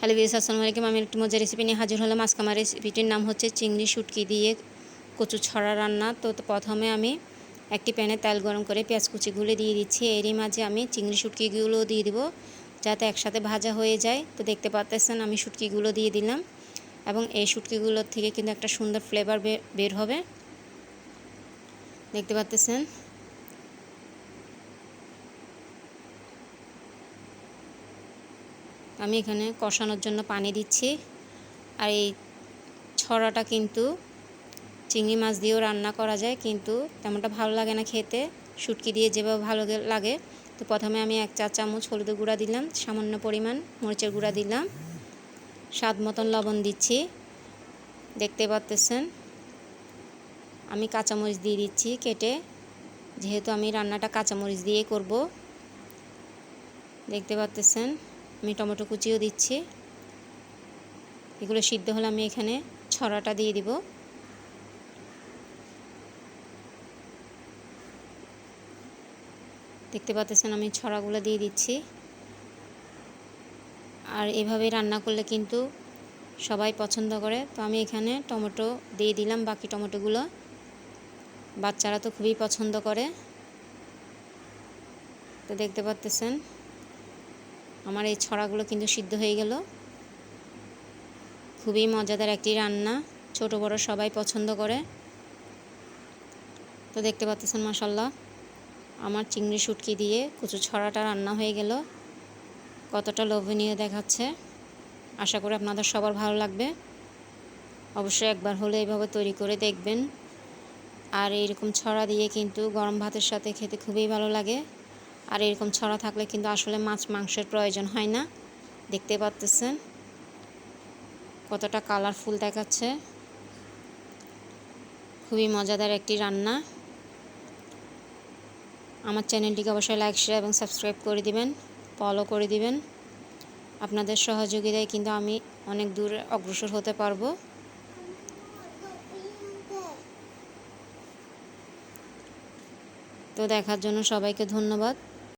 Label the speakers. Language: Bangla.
Speaker 1: হ্যালো বিএস আসসালামু আলাইকুম। আমি একটি মজার রেসিপি নিয়ে হাজির হলাম। আজকে আমার রেসিপিটির নাম হচ্ছে চিংড়ি শুটকি দিয়ে কচু ছড়া রান্না। তো প্রথমে আমি একটি প্যানে তেল গরম করে পেঁয়াজ কুচি কুচিগুলো দিয়ে দিচ্ছি। এরই মাঝে আমি চিংড়ি শুটকিগুলো দিয়ে দিব যাতে একসাথে ভাজা হয়ে যায়। তো দেখতে পাচ্তেছেন, আমি শুটকিগুলো দিয়ে দিলাম এবং এই শুটকিগুলোর থেকে কিন্তু একটা সুন্দর ফ্লেভার বের হবে। দেখতে পাচ্তেছেন? আমি এখানে কষানোর জন্য পানি দিচ্ছি। আর এই ছড়াটা কিন্তু চিংড়ি মাছ দিয়েও রান্না করা যায়, কিন্তু তেমনটা ভালো লাগে না খেতে। শুটকি দিয়ে যেভাবে ভালো লাগে। তো প্রথমে আমি এক চা চামচ হলুদের গুঁড়া দিলাম, সামান্য পরিমাণ মরিচের গুঁড়া দিলাম। স্বাদ মতন লবণ দিচ্ছি। দেখতে পাচ্তেছেন? আমি কাঁচামরিচ দিয়ে দিচ্ছি কেটে। যেহেতু আমি রান্নাটা কাঁচামরিচ দিয়ে করব। দেখতে পাচ্তেছেন? আমি টমেটো কুচিও দিচ্ছি। এগুলো সিদ্ধ হলে আমি এখানে ছড়াটা দিয়ে দিব। দেখতে পাচ্ছেন আমি ছড়াগুলো দিয়ে দিচ্ছি। আর এভাবে রান্না করলে কিন্তু সবাই পছন্দ করে। তো আমি এখানে টমেটো দিয়ে দিলাম বাকি টমেটোগুলো। বাচ্চারা তো খুবই পছন্দ করে। তো দেখতে পাচ্তেছেন আমার এই ছড়াগুলো কিন্তু সিদ্ধ হয়ে গেল। খুবই মজাদার একটি রান্না, ছোট বড় সবাই পছন্দ করে। তো দেখতে পাচ্ছেন মাসাল্লাহ আমার চিংড়ি শুটকি দিয়ে কচু ছড়াটা রান্না হয়ে গেল। কতটা লোভনীয় দেখাচ্ছে। আশা করি আপনাদের সবার ভালো লাগবে। অবশ্যই একবার হলে এইভাবে তৈরি করে দেখবেন। আর এইরকম ছড়া দিয়ে কিন্তু গরম ভাতের সাথে খেতে খুবই ভালো লাগে। আর এরকম ছড়া থাকলে কিন্তু আসলে মাছ মাংসের প্রয়োজন হয় না। দেখতে পাচ্তেছেন কতটা কালারফুল দেখাচ্ছে। খুবই মজাদার একটি রান্না। আমার চ্যানেলটিকে অবশ্যই লাইক শেয়ার এবং সাবস্ক্রাইব করে দিবেন ফলো করে দিবেন। আপনাদের সহযোগিতায় কিন্তু আমি অনেক দূর অগ্রসর হতে পারব। তো দেখার জন্য সবাইকে ধন্যবাদ।